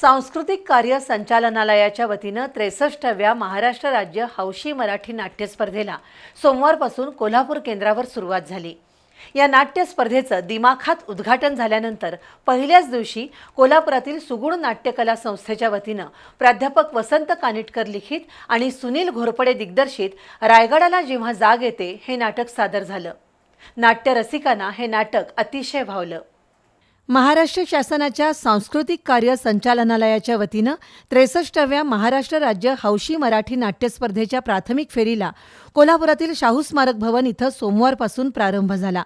सांस्कृतिक कार्य संचालनालयाच्या वतीनं त्रेसष्टाव्या महाराष्ट्र राज्य हौशी मराठी नाट्य स्पर्धेला सोमवारपासून कोल्हापूर केंद्रावर सुरुवात झाली. या नाट्य स्पर्धेचं दिमाखात उद्घाटन झाल्यानंतर पहिल्याच दिवशी कोल्हापुरातील सुगुण नाट्यकला संस्थेच्या वतीनं प्राध्यापक वसंत कानिटकर लिखित आणि सुनील घोरपडे दिग्दर्शित रायगडाला जेव्हा जाग येते हे नाटक सादर झालं. नाट्य रसिकांना हे नाटक अतिशय भावलं. महाराष्ट्र शासनाच्या सांस्कृतिक कार्य संचालनालयाच्या वतीनं त्रेसष्टाव्या महाराष्ट्र राज्य हौशी मराठी नाट्यस्पर्धेच्या प्राथमिक फेरीला कोल्हापुरातील शाहू स्मारक भवन इथं सोमवारपासून प्रारंभ झाला.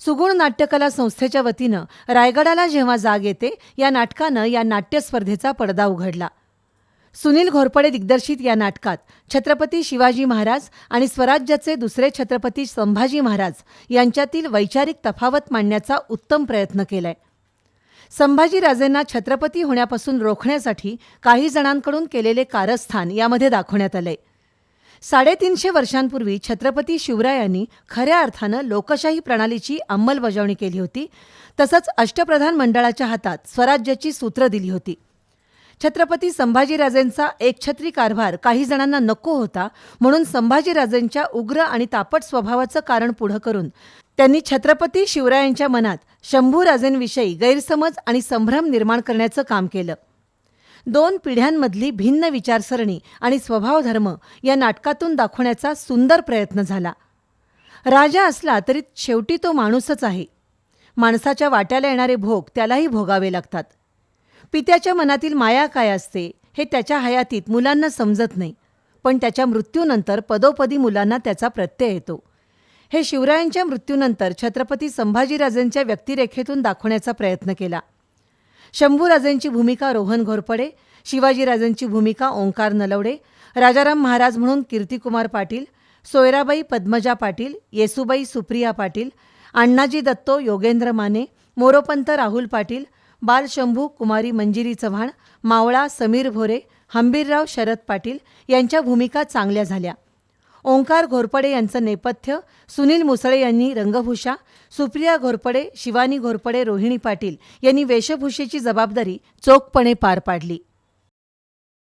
सुगुण नाट्यकला संस्थेच्या वतीनं रायगडाला जेव्हा जाग येते या नाटकानं या नाट्यस्पर्धेचा पडदा उघडला. सुनील घोरपडे दिग्दर्शित या नाटकात. छत्रपती शिवाजी महाराज आणि स्वराज्याचे दुसरे छत्रपती संभाजी महाराज यांच्यातील वैचारिक तफावत मांडण्याचा उत्तम प्रयत्न केलाय. संभाजीराजेंना छत्रपती होण्यापासून रोखण्यासाठी काही जणांकडून केलेले कारस्थान यामध्ये दाखवण्यात आले साडेतीनशे वर्षांपूर्वी छत्रपती शिवरायांनी खऱ्या अर्थानं लोकशाही प्रणालीची अंमलबजावणी केली होती तसंच अष्टप्रधान मंडळाच्या हातात स्वराज्याची सूत्र दिली होती. छत्रपती संभाजीराजेंचा एकछत्री कारभार काही जणांना नको होता म्हणून संभाजीराजेंच्या उग्र आणि तापट स्वभावाचं कारण पुढं करून त्यांनी छत्रपती शिवरायांच्या मनात शंभूराजेंविषयी गैरसमज आणि संभ्रम निर्माण करण्याचं काम केलं. दोन पिढ्यांमधली भिन्न विचारसरणी आणि स्वभावधर्म या नाटकातून दाखवण्याचा सुंदर प्रयत्न झाला. राजा असला तरी शेवटी तो माणूसच आहे. माणसाच्या वाट्याला येणारे भोग त्यालाही भोगावे लागतात. पित्याच्या मनातील माया काय असते हे त्याच्या हयातीत मुलांना समजत नाही. पण त्याच्या मृत्यूनंतर पदोपदी मुलांना त्याचा प्रत्यय येतो. हे शिवरायांच्या मृत्यूनंतर छत्रपती संभाजीराजेंच्या व्यक्तिरेखेतून दाखवण्याचा प्रयत्न केला. शंभूराजेंची भूमिका रोहन घोरपडे शिवाजीराजेंची भूमिका ओंकार नलवडे राजाराम महाराज म्हणून कीर्तिकुमार पाटील सोयराबाई पद्मजा पाटील येसुबाई सुप्रिया पाटील अण्णाजी दत्तो योगेंद्र माने मोरोपंत राहुल पाटील बालशंभू कुमारी मंजिरी चव्हाण मावळा समीर भोरे हंबीरराव शरद पाटील यांच्या भूमिका चांगल्या झाल्या. ओंकार घोरपडे यांचं नेपथ्य सुनील मुसळे यांनी रंगभूषा सुप्रिया घोरपडे शिवानी घोरपडे रोहिणी पाटील यांनी वेशभूषेची जबाबदारी चोखपणे पार पाडली.